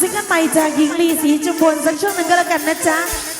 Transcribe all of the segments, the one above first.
ซิงเกิลใหม่จากหญิงลีสีจุมพลสักช่วงหนึ่งก็แล้วกันนะจ๊ะ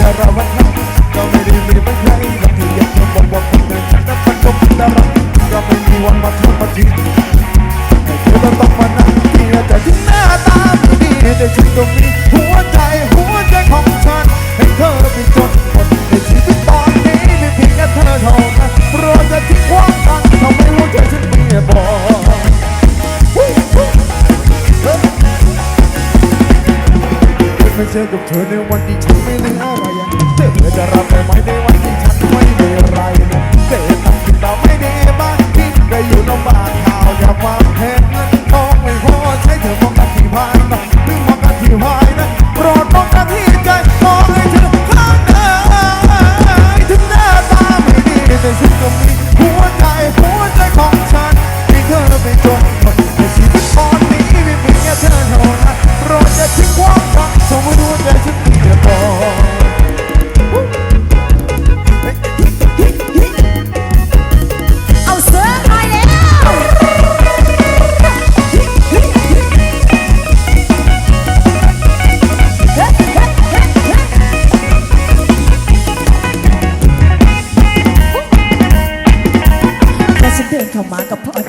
ดาราวันนั้นก็ไม่ได้ไม่ได้ไม่ใช่บางทีอยจบอกว่าคนนั้นฉันนั้นมันก็เป็นดาราก็ไม่มีวันมาทำมาทิ้งแต่ธอก็ต้องมานั่ที่อาจารย์ที่หน้าตาดีแต่ฉันก็มีหัวใจหัวใจของฉันให้เธอไปจนหมดในชีวิตตอนนี้มีเพียงแค่เธอเท่านั้นเราจะทิ้งความต่างทำให้หัวใจฉันเปียบอไม่เจอกับเธอในวันที่ฉันไม่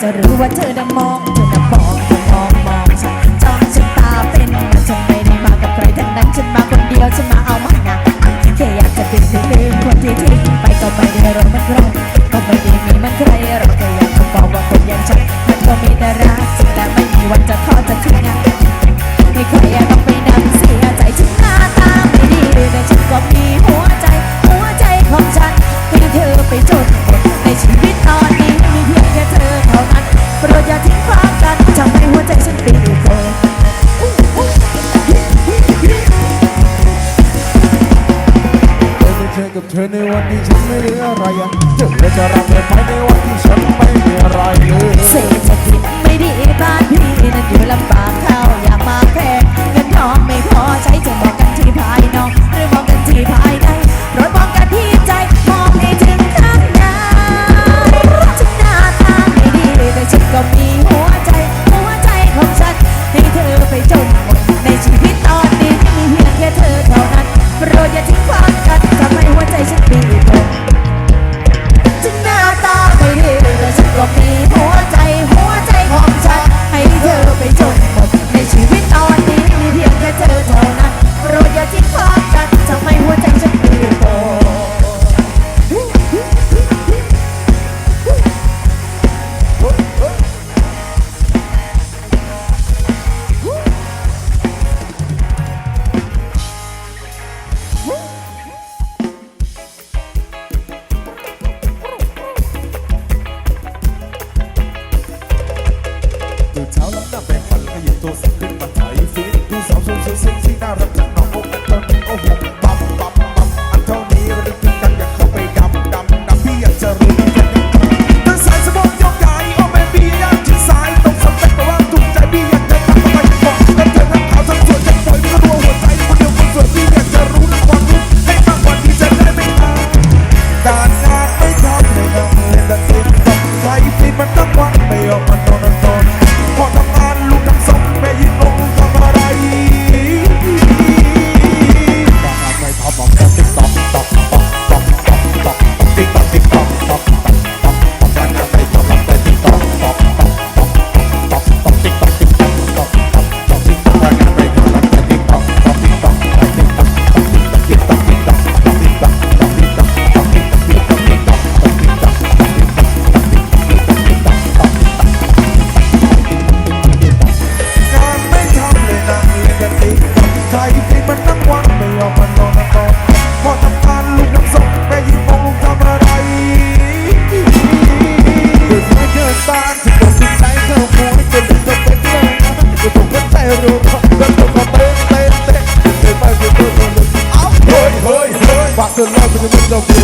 จะรู้ว่าเธอ 曹荣到 stop. the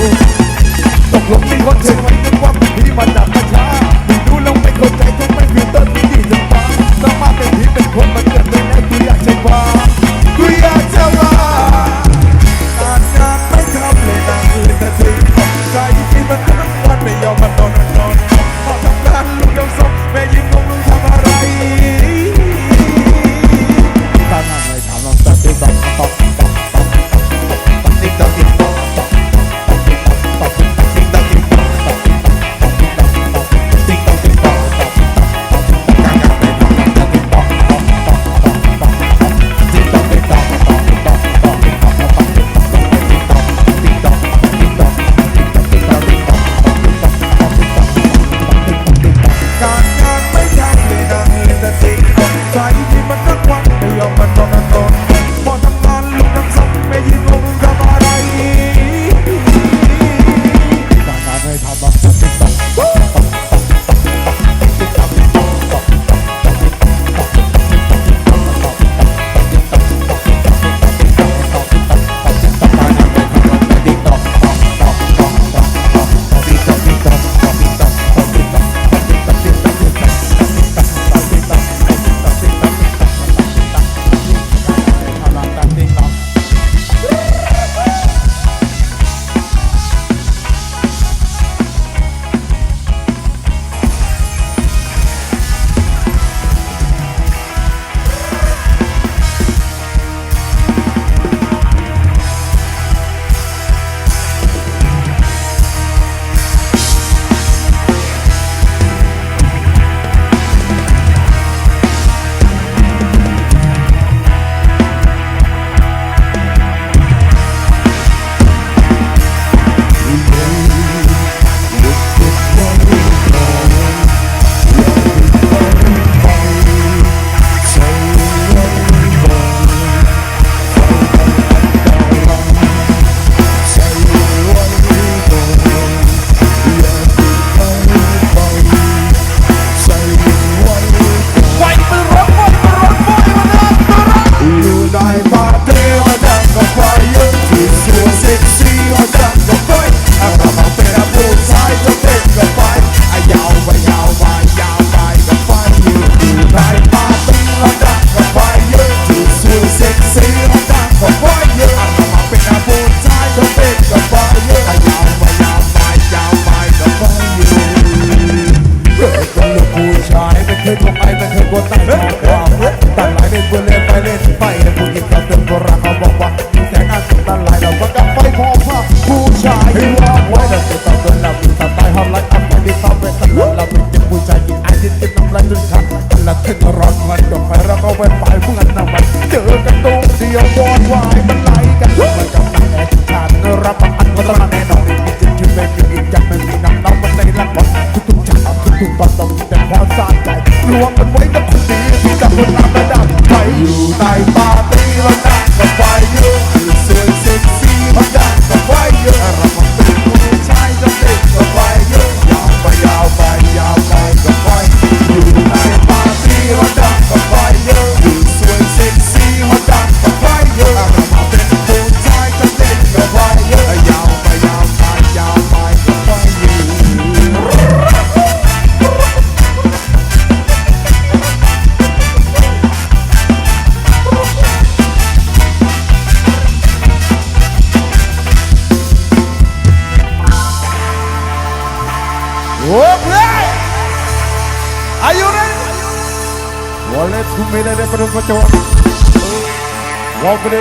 side.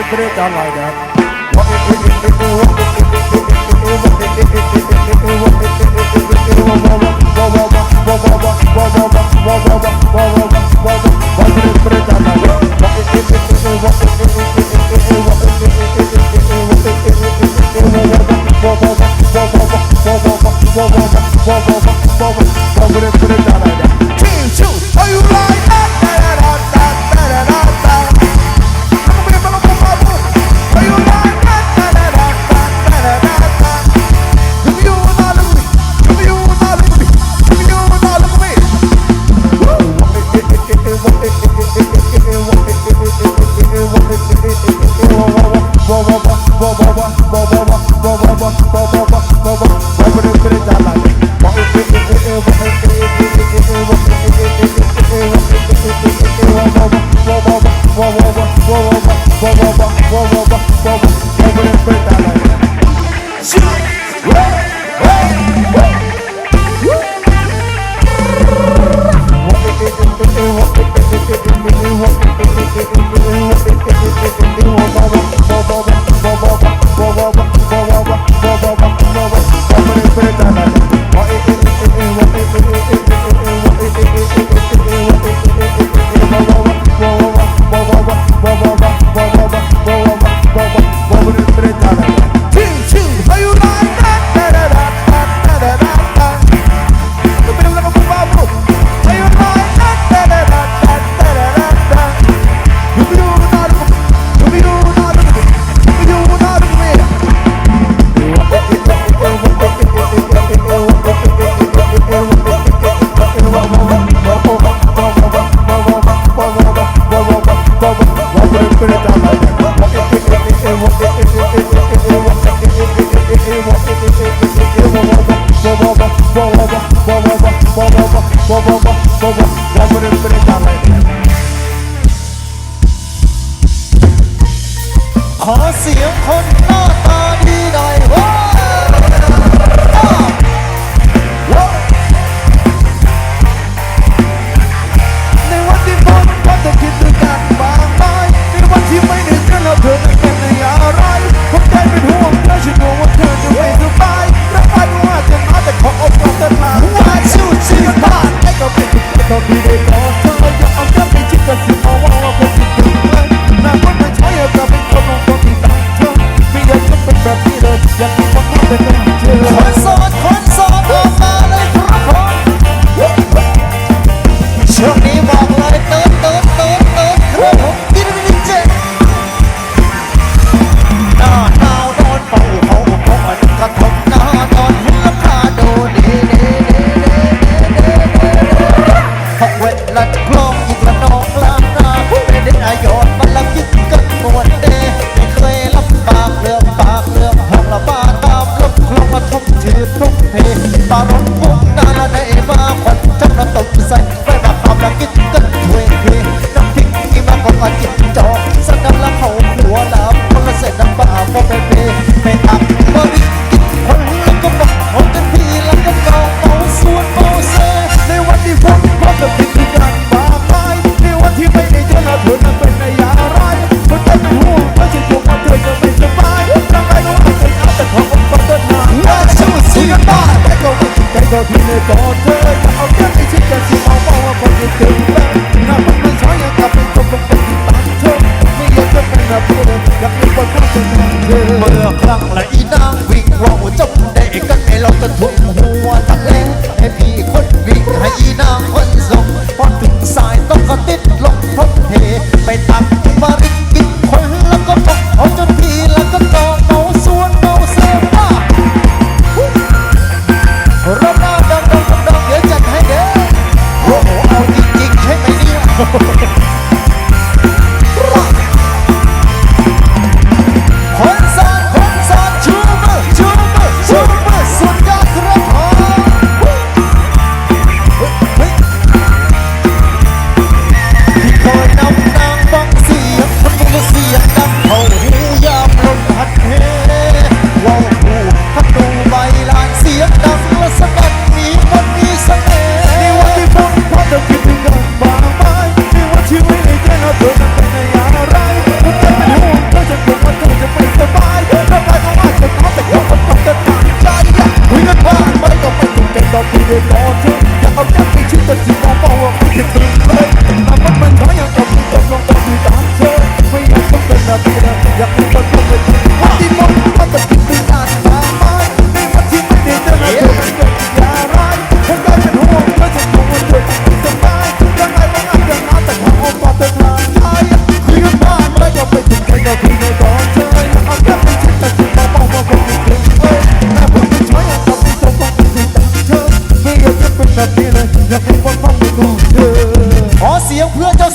Put it. I like that.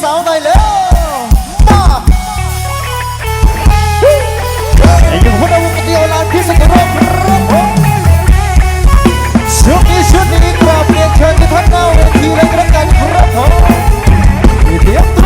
สาวหน่อยเร็วมาไอ้ยังหัวหน้าวงเดียวลานพิศสุโลกครับชุดนี้ชุดนี้กราเปลี่ยนเชิญทุกท่านเข้าเวทีและกระกันครับผมเตรีดัว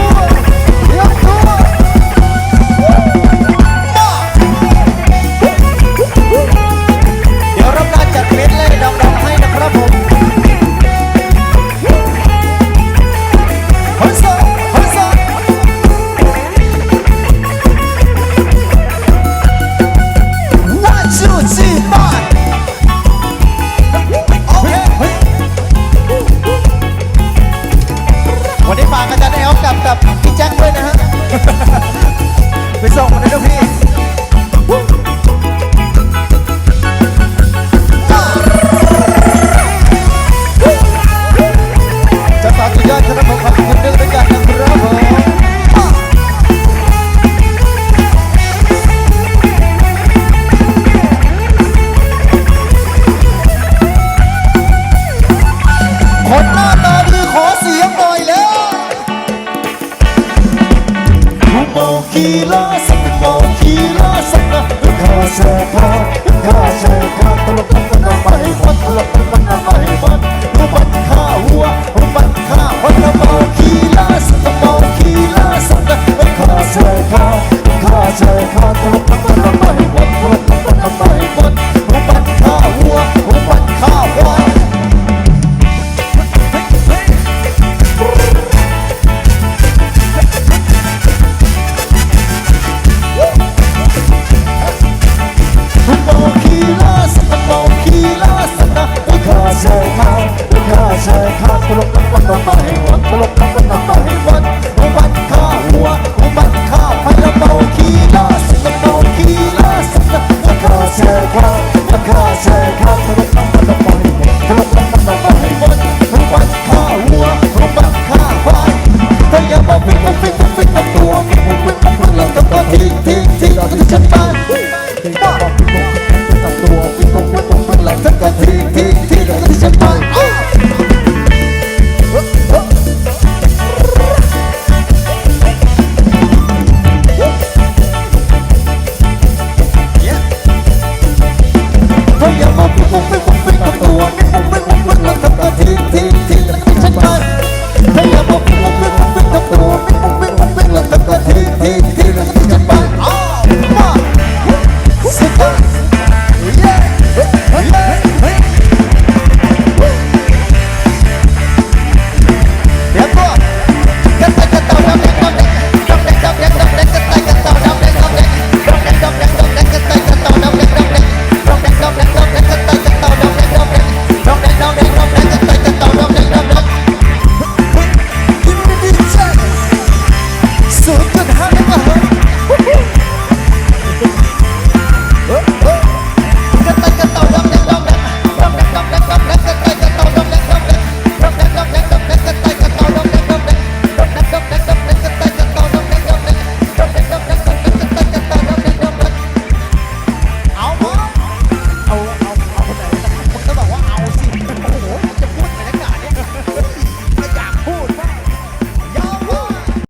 Kila sakmo, kila sakna Ika seka, ika seka Tulukan na mahibat, tulukan na mahibat Rubat ka hua, rubat ka Wala mo, kila sakmo, kila sakna Ika seka, ika seka Tulukan na mahibat